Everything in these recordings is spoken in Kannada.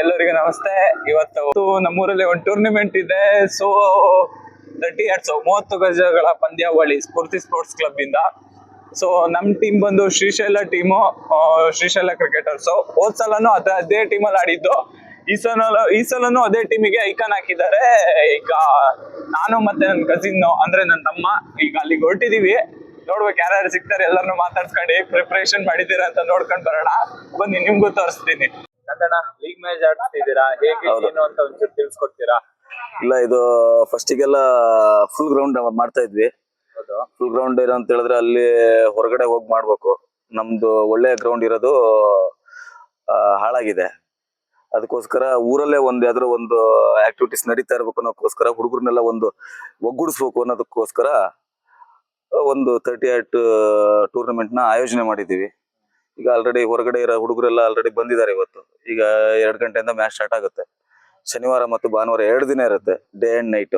ಎಲ್ಲರಿಗೂ ನಮಸ್ತೆ. ಇವತ್ತು ನಮ್ಮೂರಲ್ಲಿ ಒಂದು ಟೂರ್ನಿಮೆಂಟ್ ಇದೆ. ಸೊ ತರ್ಟಿ ಎರಡ್ಸ್ ಮೂವತ್ತು ಗಜಗಳ ಪಂದ್ಯಾವಳಿ ಸ್ಫೂರ್ತಿ ಸ್ಪೋರ್ಟ್ಸ್ ಕ್ಲಬ್ ಇಂದ. ಸೊ ನಮ್ ಟೀಮ್ ಬಂದು ಶ್ರೀಶೈಲ ಟೀಮು ಶ್ರೀಶೈಲ ಕ್ರಿಕೆಟರ್ಸ್ ಹೋದ್ ಸಲನು ಅದೇ ಅದೇ ಟೀಮಲ್ಲಿ ಆಡಿದ್ದು. ಈ ಸಲ, ಈ ಸಲನು ಅದೇ ಟೀಮಿಗೆ ಐಕಾನ್ ಹಾಕಿದ್ದಾರೆ. ಈಗ ನಾನು ಮತ್ತೆ ನನ್ನ ಕಸಿನ್ ಅಂದ್ರೆ ನನ್ನ ತಮ್ಮ, ಈಗ ಅಲ್ಲಿಗೆ ಹೊರಟಿದೀವಿ. ನೋಡ್ಬೇಕು, ಯಾರ್ಯಾರು ಸಿಗ್ತಾರೆ ಎಲ್ಲರನ್ನೂ ಮಾತಾಡ್ಸ್ಕೊಂಡು ಪ್ರಿಪರೇಷನ್ ಮಾಡಿದ್ದೀರಾ ಅಂತ ನೋಡ್ಕೊಂಡ್ ಬರೋಣ. ಬನ್ನಿ, ನಿಮ್ಗೂ ತೋರಿಸ್ತೀನಿ. ಕಂದಣ್ಣ ಲೀಗ್ ಮ್ಯಾಚ್ ಆಡ್ತಿದ್ದೀರಾ ಹೇಗೆ ಹೌದು. ಏನು ಅಂತ ಒಂಚೂರು ತಿಳಿಸ್ಕೊಡ್ತೀರಾ? ಇಲ್ಲ ಇದು ಫಸ್ಟಿಗೆಲ್ಲ ಫುಲ್ ಗ್ರೌಂಡ್ ಮಾಡ್ತಾ ಇದ್ವಿ. ಹೌದು. ಫುಲ್ ಗ್ರೌಂಡ್ ಇರೋ ಅಂತ ಹೇಳಿದ್ರೆ ಅಲ್ಲಿ ಹೊರಗಡೆ ಹೋಗಿ ಮಾಡ್ಬೇಕು. ನಮ್ದು ಒಳ್ಳೆ ಗ್ರೌಂಡ್ ಇರೋದು ಆ, ಹಾಳಾಗಿದೆ. ಅದಕ್ಕೋಸ್ಕರ ಊರಲ್ಲೇ ಒಂದು ಯಾವ್ದಾದ್ರು ಒಂದು ಆಕ್ಟಿವಿಟೀಸ್ ನಡೀತಾ ಇರ್ಬೇಕು ಅನ್ನೋಕ್ಕೋಸ್ಕರ ಹುಡುಗರನ್ನೆಲ್ಲ ಒಂದು ಒಗ್ಗೂಡಿಸ್ಬೇಕು ಅನ್ನೋದಕ್ಕೋಸ್ಕರ ಒಂದು ತರ್ಟಿ ಏಟ್ ಟೂರ್ನಮೆಂಟ್ನ ಆಯೋಜನೆ ಮಾಡಿದ್ದೀವಿ. ಈಗ ಆಲ್ರೆಡಿ ಹೊರಗಡೆ ಇರೋ ಹುಡುಗರೆಲ್ಲ ಆಲ್ರೆಡಿ ಬಂದಿದ್ದಾರೆ ಇವತ್ತು. ಈಗ ಎರಡು ಗಂಟೆಯಿಂದ ಮ್ಯಾಚ್ ಸ್ಟಾರ್ಟ್ ಆಗುತ್ತೆ. ಶನಿವಾರ ಮತ್ತು ಭಾನುವಾರ ಎರಡು ದಿನ ಇರುತ್ತೆ ಡೇ ಅಂಡ್ ನೈಟ್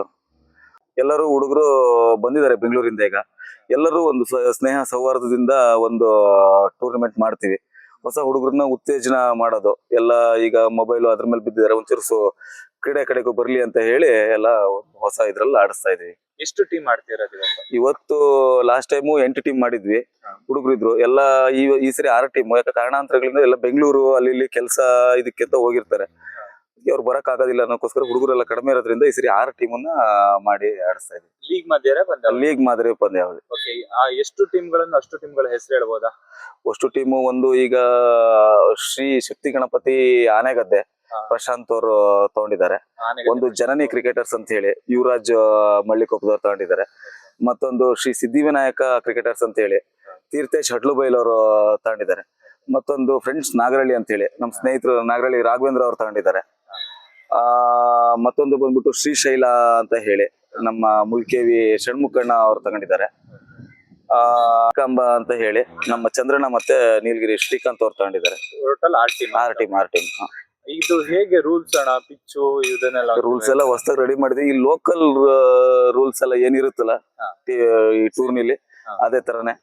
ಎಲ್ಲರೂ ಹುಡುಗರು ಬಂದಿದ್ದಾರೆ ಬೆಂಗಳೂರಿಂದ ಈಗ. ಎಲ್ಲರೂ ಒಂದು ಸ್ನೇಹ ಸೌಹಾರ್ದದಿಂದ ಒಂದು ಟೂರ್ನಮೆಂಟ್ ಮಾಡ್ತೀವಿ. ಹೊಸ ಹುಡುಗರನ್ನ ಉತ್ತೇಜನ ಮಾಡೋದು. ಎಲ್ಲ ಈಗ ಮೊಬೈಲ್ ಅದ್ರ ಮೇಲೆ ಬಿದ್ದಿದ್ದಾರೆ, ಒಂಚೂರು ಸೊ- ಕ್ರೀಡೆ ಕಡೆಗೂ ಬರ್ಲಿ ಅಂತ ಹೇಳಿ ಎಲ್ಲ ಹೊಸ ಇದ್ರಲ್ಲಿ ಆಡಿಸ್ತಾ ಇದೀವಿ. ಎಷ್ಟು ಟೀಮ್ ಆಡ್ತಿರೋದು ಇವತ್ತು ಇವತ್ತು ಲಾಸ್ಟ್ ಟೈಮು ಎಂಟು ಟೀಮ್ ಮಾಡಿದ್ವಿ. ಹುಡುಗರು ಇದ್ರು. ಎಲ್ಲ ಈ ಈ ಸರಿ ಆರು ಟೀಮ್ ಯಾಕೆ ಕಾರಣಾಂತರಗಳಿಂದ ಎಲ್ಲ ಬೆಂಗಳೂರು ಅಲ್ಲಿ ಇಲ್ಲಿ ಕೆಲಸ ಇದಕ್ಕೆ ಅಂತ ಹೋಗಿರ್ತಾರೆ ಅವ್ರು ಬರಕ್ ಆಗೋದಿಲ್ಲ ಅನ್ನೋಕ್ಕೋಸ್ಕರ ಹುಡುಗರೆಲ್ಲ ಕಡಿಮೆ ಇರೋದ್ರಿಂದ ಈ ಸರಿ ಆರು ಟೀಮ್ ಅನ್ನ ಮಾಡಿ ಆಡಿಸ್ತಾ ಇದ್ವಿ. ಲೀಗ್ ಮಧ್ಯೆ ಬಂದ ಲೀಗ್ ಮಾದರಿ ಪಂದ್ಯಾವಳಿ ಓಕೆ ಆ ಎಷ್ಟು ಟೀಮ್ಗಳನ್ನು ಅಷ್ಟು ಟೀಮ್ಗಳ ಹೆಸರು ಹೇಳ್ಬೋದಾ? ಅಷ್ಟು ಟೀಮು ಒಂದು ಈಗ ಶ್ರೀ ಶಕ್ತಿ ಗಣಪತಿ ಆನೆಗದ್ದೆ. ಪ್ರಶಾಂತ್ ಅವರು ತಗೊಂಡಿದ್ದಾರೆ. ಒಂದು ಜನನಿ ಕ್ರಿಕೆಟರ್ಸ್ ಅಂತ ಹೇಳಿ ಯುವರಾಜ್ ಮಳ್ಳಿಕೊಪ್ಪದವ್ರು ತಗೊಂಡಿದ್ದಾರೆ. ಮತ್ತೊಂದು ಶ್ರೀ ಸಿದ್ದಿವಿನಾಯಕ ಕ್ರಿಕೆಟರ್ಸ್ ಅಂತ ಹೇಳಿ ತೀರ್ಥೇಶ್ ಹಡ್ಲುಬೈಲ್ ಅವರು ತಗೊಂಡಿದ್ದಾರೆ. ಮತ್ತೊಂದು ಫ್ರೆಂಡ್ಸ್ ನಾಗರಳ್ಳಿ ಅಂತ ಹೇಳಿ ನಮ್ಮ ಸ್ನೇಹಿತರು ನಾಗರಳ್ಳಿ ರಾಘವೇಂದ್ರ ಅವರು ತಗೊಂಡಿದ್ದಾರೆ. ಆ ಮತ್ತೊಂದು ಬಂದ್ಬಿಟ್ಟು ಶ್ರೀಶೈಲ ಅಂತ ಹೇಳಿ ನಮ್ಮ ಮುಲ್ಕೇವಿ ಷಣ್ಮುಖಣ್ಣ ಅವರು ತಗೊಂಡಿದ್ದಾರೆ. ಆ ಕಂಬ ಅಂತ ಹೇಳಿ ನಮ್ಮ ಚಂದ್ರಣ್ಣ ಮತ್ತೆ ನೀಲಗಿರಿ ಶ್ರೀಕಾಂತ್ ಅವ್ರು ತಗೊಂಡಿದ್ದಾರೆ. Total R team R team R team ಇದು ಹೇಗೆ ರೂಲ್ಸ್ ಅಣ್ಣ ಪಿಚ್ಚು ಇದನ್ನೆಲ್ಲ ರೂಲ್ಸ್ ಎಲ್ಲ ಹೊಸದಾಗಿ ರೆಡಿ ಮಾಡಿದ್ವಿ. ಈ ಲೋಕಲ್ ರೂಲ್ಸ್ ಎಲ್ಲ ಏನಿರುತ್ತಲ್ಲ ಈ ಟೂರ್ನಿಲಿ ಅದೇ ತರನೇ.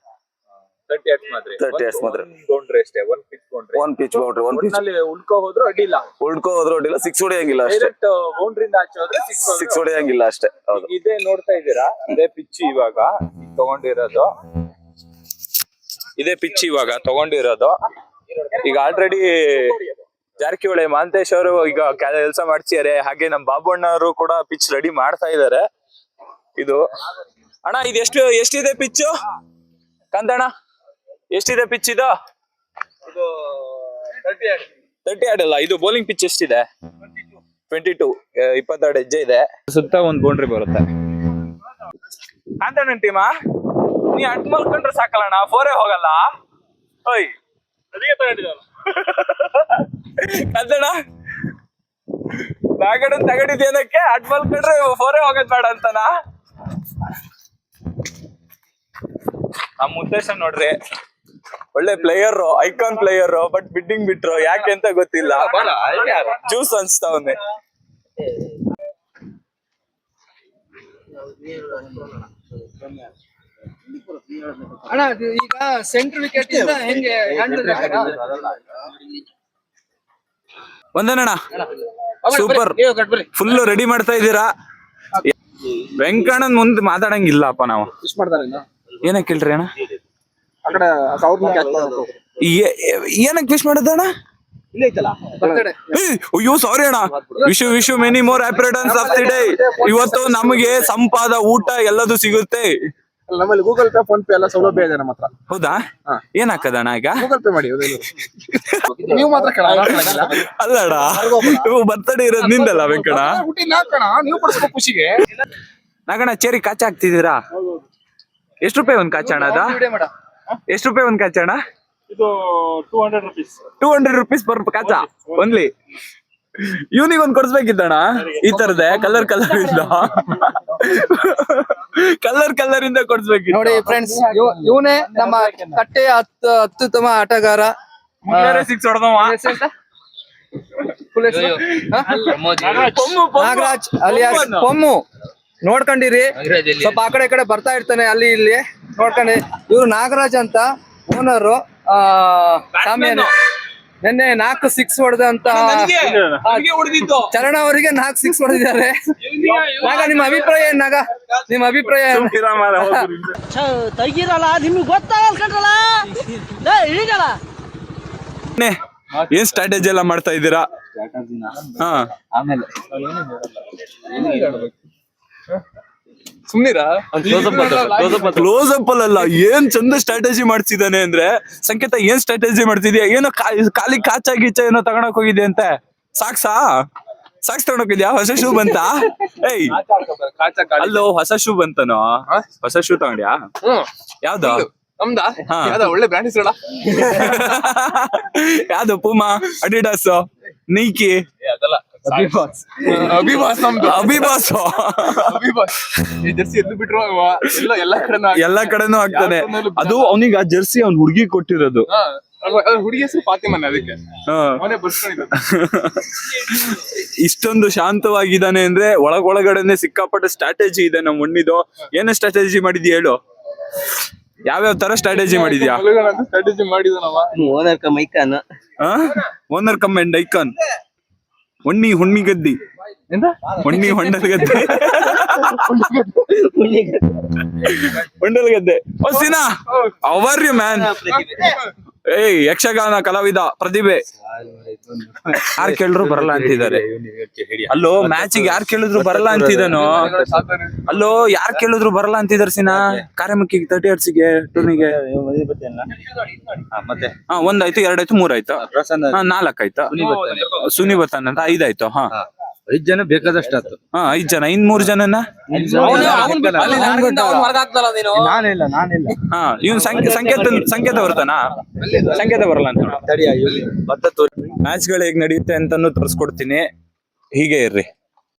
ತರ್ಟಿ ಏಟ್ ಮಾತ್ರ. 30 yards ಮಾತ್ರ. ಬೌಂಡ್ರಿ ಅಷ್ಟೇ one pitch boundary one pitch boundary one pitch ಅಲ್ಲಿ ಉಳ್ಕೊ ಹೋದ್ರು ಅಡ್ಡಿಲ್ಲ. ಉಳ್ಕೋ ಹೋದ್ರೆ ಹೊಡಿಲ್ಲ ಸಿಕ್ಸ್ ಹೊಡೆಯಂಗಿಲ್ಲ ಅಷ್ಟೇ. ಡೈರೆಕ್ಟ್ ಬೌಂಡ್ರಿಂದ ಆಚೆ ಹೋದ್ರೆ ಸಿಕ್ಸ್ ಸಿಕ್ಸ್ ಹೊಡೆಯಂಗಿಲ್ಲ ಅಷ್ಟೇ ಹೌದು. ಇದೇ ನೋಡ್ತಾ ಇದ್ದೀರಾ? ಇದೇ ಪಿಚ್ ಇವಾಗ ತಗೊಂಡಿರೋದು. ಇದೇ ಪಿಚ್ ಇವಾಗ ತಗೊಂಡಿರೋದು. ಈಗ ಆಲ್ರೆಡಿ ಜಾರಕಿಹೊಳಿ ಮಹಾಂತೇಶ್ ಅವರು ಈಗ ಕೆಲಸ ಮಾಡ್ತಿದ್ದಾರೆ. ಹಾಗೆ ನಮ್ ಬಾಬಣ್ಣವರು ಕೂಡ ಪಿಚ್ ರೆಡಿ ಮಾಡ್ತಾ ಇದಾರೆ ಇದು. ಅಣ್ಣ ಇದು ಎಷ್ಟು ಎಷ್ಟಿದೆ ಪಿಚ್ ಕಂದಣ್ಣ ಎಷ್ಟಿದೆ ಪಿಚ್ ಇದು? ತರ್ಟಿ ಅಲ್ಲ ಇದು ಬೌಲಿಂಗ್ ಪಿಚ್ ಎಷ್ಟಿದೆ? ಟ್ವೆಂಟಿ ಟೂ ಇಪ್ಪತ್ತೆರಡು ಹೆಜ್ಜೆ ಇದೆ. ಸುತ್ತ ಒಂದ್ ಬೌಂಡ್ರಿ ಬರುತ್ತೆ. ಕಾಂತಣ್ಣ ಟೀಮಾ ನೀ ಅಟ್ ಮಲ್ಕೊಂಡ್ರೆ ಸಾಕಲ್ಲಣ್ಣ ಫೋರೇ ಹೋಗಲ್ಲ. ಓಯ್. ಕಾಂತಣ್ಣ ಬ್ಯಾಗಡ್ ತಗೊಂಡಿದ್ದೇನಕ್ಕೆ ಅಟ್ ಮಲ್ಕೊಂಡ್ರೆ ಫೋರೇ ಹೋಗೋದ್ ಬೇಡ ಅಂತನಾ ನಮ್ಮ ಉದ್ದೇಶ ನೋಡ್ರಿ ಒಳ್ಳೆ player icon player but bidding ಬಿಟ್ರು ಯಾಕೆ ಅಂತ ಗೊತ್ತಿಲ್ಲ ಜ್ಯೂಸ್ ಅನ್ಸ್ತಾ ಒಂದೆ ಅಣ್ಣ ಅದು ಈಗ ಸೆಂಟ್ರ್ ವಿಕೆಟ್ ಇಂದ ಹೆಂಗೆ ಹ್ಯಾಂಡಲ್ ಒಂದೇನಣ್ಣ ಸೂಪರ್. ಫುಲ್ ರೆಡಿ ಮಾಡ್ತಾ ಇದ್ದೀರಾ? ವೆಂಕಣ್ಣನ್ ಮುಂದೆ ಮಾತಾಡಂಗಿಲ್ಲಪ್ಪ ನಾವು. ಇಷ್ಟ ಮಾಡ್ತಾರೆ ಏನಕ್ಕೆ ಕೇಳ್ರಿ ಅಣ್ಣ? ಏನಕ್ಕೆ ವಿಶ್ ಮಾಡೋದಣ್ಣ ಇಲ್ಲೇ ಐತಲ್ಲ? ಅಯ್ಯೋ ಸಾರಿ ಅಣ್ಣ. Wish you wish you many more happy returns of the day ಇವತ್ತು ನಮಗೆ ಸಂಪಾದ ಊಟ ಎಲ್ಲದೂ ಸಿಗುತ್ತೆ. ನಮ್ಮಲ್ಲಿ ಗೂಗಲ್ ಪೇ ಫೋನ್ ಪೇ ಎಲ್ಲ ಸೌಲಭ್ಯ ಇದೆ ನಮ್ಮ ಹತ್ರ ಹೌದಾ? ಏನ್ ಹಾಕದಣ ಈಗ? ಗೂಗಲ್ ಪೇ ಮಾಡಿ ನೀವು ಮಾತ್ರ ಕಣ ಅಲ್ಲಣ್ಣ ಬರ್ತಡೇ ಇರೋದ್ ನಿಂದಲ್ಲ ವೆಂಕಣ ಹುಟ್ಟಿಲ್ಲ ಕಣ ನೀವು ಪಡಿಸ್ಕೋ ಖುಷಿಗೆ. ನಾಗಣ್ಣ ಚೇರಿ ಕಾಚ ಹಾಕ್ತಿದ್ದೀರಾ? ಎಷ್ಟು ರೂಪಾಯಿ ಒಂದ್ ಕಾಚ ಅಣ್ಣ ಅದ? ಎಷ್ಟು ರೂಪಾಯಿ ಒಂದ್ ಕಾಚ ಅಣ್ಣ? ಇದು two hundred rupees two hundred rupees per ಕಾಚ? Only ಇವನಿಗೆ ಒಂದ್ ಕೊಡ್ಸ್ಬೇಕಿತ್ತಣ್ಣ? ಈ ತರದೆ ಕಲರ್ ಕಲರಿಂದ. ಕಲರ್ ಕಲರಿಂದ ಕೊಡ್ಸ್ಬೇಕು ನೋಡಿ ಫ್ರೆಂಡ್ಸ್ ಇವನೇ ನಮ್ಮ ಕಟ್ಟೆಯ ಅತ್ಯ ಅತ್ಯುತ್ತಮ ಆಟಗಾರ. ಸಿಕ್ಸ್. ನಾಗರಾಜ್ ಅಲಿಯಾಸ್ ಪೊಮ್ಮು. ನೋಡ್ಕೊಂಡಿರಿ. ಸ್ವಲ್ಪ ಆ ಕಡೆ ಈ ಕಡೆ ಬರ್ತಾ ಇರ್ತಾನೆ ಅಲ್ಲಿ ಇಲ್ಲಿ. ನೋಡ್ಕೊಂಡು. ಇವ್ರು ನಾಗರಾಜ್ ಅಂತ ಓನರ್ ಆ ನಿನ್ನೆ ನಾಲ್ಕು ಸಿಕ್ಸ್ ಹೊಡೆದಂತ ಚರಣ ಅವರಿಗೆ ನಾಲ್ಕು ಸಿಕ್ಸ್ ಹೊಡೆದಿದ್ದಾರೆ. ನಾಗ ನಿಮ್ಮ ಅಭಿಪ್ರಾಯ ಏನ್ ನಾಗ? ನಿಮ್ಮ ಅಭಿಪ್ರಾಯ ಏನು? ತೆಗಿರಲ್ಲ ನಿಮ್ಗೆ ಗೊತ್ತಾಗಲ್ಲ ಕಣ್ರಲ್ಲ ಇಳಿಗಲ್ಲ. ಏನ್ ಸ್ಟ್ರಾಟಜಿ ಎಲ್ಲ ಮಾಡ್ತಾ ಇದ್ದೀರಾ? ಹಾ. ಕ್ಲೋಸ್ ಅಪ್ ಅಲ್ಲ ಏನ್ ಚಂದ ಸ್ಟ್ರಾಟಜಿ ಮಾಡ್ತಿದ್ದಾನೆ ಅಂದ್ರೆ ಸಂಕೇತ ಏನ್ ಸ್ಟ್ರಾಟಜಿ ಮಾಡ್ತಿದ್ಯಾ? ಏನೋ ಕಾಲಿ ಖಾಲಿ ಕಾಚ ಗೀಚ ಏನೋ ತಗೊಳಕ್ ಹೋಗಿದ್ಯಂತೆ. ಸಾಕ್ಸಾ? ಸಾಕ್ಸ್ ತಗೊಂಡೋಗಿದ್ಯಾ ಹೊಸ ಶೂ ಬಂತ? ಏಯ್ ಅಲ್ಲೋ ಹೊಸ ಶೂ ಬಂತನೋ? ಹೊಸ ಶೂ ತಗೊಂಡ್ಯಾ? ಯಾವ್ದು? ನಮ್ದಾ. ಯಾವ್ದೋ ಒಳ್ಳೆ ಬ್ರ್ಯಾಂಡ್ ಹೆಸರಲ್ಲ? ಯಾವ್ದು ಪೂಮಾ ಅಡಿಡಾಸ್ ನೈಕಿ ಅಭಿಮಾಸ್ ನಮ್ದು. ಅಭಿಬಾಸ್ ಅಭಿಮಾಸ್ ಈ ಜರ್ಸಿ ಎದ್ದು ಬಿಟ್ರು ಅವ. ಎಲ್ಲ ಎಲ್ಲಾ ಕಡೆ ಎಲ್ಲಾ ಕಡೆನೂ ಆಗ್ತಾನೆ ಅದು ಅವನಿಗೆ ಆ ಜರ್ಸಿ ಅವ್ನ್ ಹುಡುಗಿ ಕೊಟ್ಟಿರೋದು. ಹುಡುಗಿ ಹೆಸರು ಫಾತಿಮನ್ ಅದಕ್ಕೆ. ಹಾ. ಅವನೇ ಬರ್ಸ್ಕೊಂಡಿದ್ದ. ಇಷ್ಟೊಂದು ಶಾಂತವಾಗಿದ್ದಾನೆ ಅಂದ್ರೆ ಒಳಗೊಳಗಡೆನೆ ಸಿಕ್ಕಾಪಟ್ಟೆ ಸ್ಟ್ರಾಟಜಿ ಇದೆ ನಮ್ಮ ಮಣ್ಣಿದು ಏನೇ ಸ್ಟ್ರಾಟಜಿ ಮಾಡಿದ್ಯಾ ಹೇಳು? ಯಾವ್ಯಾವ ತರ ಸ್ಟ್ರಾಟಜಿ ಮಾಡಿದ್ಯಾ? ಸ್ಟ್ರಾಟಜಿ ಮಾಡಿದನವ ಓನರ್ ಕಮ್ ಓನರ್ ಕಮೆಂಡ್ ಐಕಾನ್ ಹುಣ್ಣಿ ಹುಣ್ಣಿ ಗದ್ದಿ ಹೊಣ್ಣಿ ಹೊಂಡದ ಗದ್ದೆ. ಹೊಂಡದ ಗದ್ದೆ. ಓ ಸಿನಾ. ಅವರ್ ಯು ಮ್ಯಾನ್ ಏಯ್ ಯಕ್ಷಗಾನ ಕಲಾವಿದ ಪ್ರತಿಭೆ. ಯಾರು ಕೇಳಿದ್ರು ಬರಲ್ಲ ಅಂತಿದ್ದಾರೆ. ಅಲ್ಲೋ ಮ್ಯಾಚಿಗೆ ಯಾರು ಕೇಳಿದ್ರು ಬರಲ್ಲ ಅಂತಿದ್ದಾನೋ? ಅಲ್ಲೋ ಯಾರು ಕೇಳಿದ್ರು ಬರಲ್ಲ ಅಂತಿದ್ದಾರೆ ಸಿನಾ? ಕಾರ್ಯಮುಖಿಗೆ ತರ್ಟಿ ಗೆ ಟೂರ್ನಿಗೆ ಹಾ ಒಂದಾಯ್ತು ಎರಡಾಯ್ತು ಮೂರಾಯ್ತು ಹಾ ನಾಲ್ಕಾಯ್ತು ಸುನಿ ಬರ್ತಾನಂತ ಅಂತ ಐದಾಯ್ತು ಹಾ. ಐದ್ ಜನ ಬೇಕಾದಷ್ಟು ಆತು ಹಾ ಐದ್ ಜನ. ಇನ್ ಮೂರ್ ಜನನ? ನಾನಿಲ್ಲ ನಾನಿಲ್ಲ ಹಾ ಇವ್ ಸಂಕೇತ ಸಂಕೇತ ಸಂಕೇತ ಬರ್ತಾನ ಸಂಕೇತ ಬರಲ್ಲ ಅಂತ ತಡಿಯ ಮತ್ತೆ ತೋರಿ. ಮ್ಯಾಚ್ಗಳು ಹೇಗ್ ನಡೆಯುತ್ತೆ ಅಂತಾನು ತೋರಿಸ್ಕೊಡ್ತೀನಿ. ಹೀಗೆ ಇರ್ರಿ.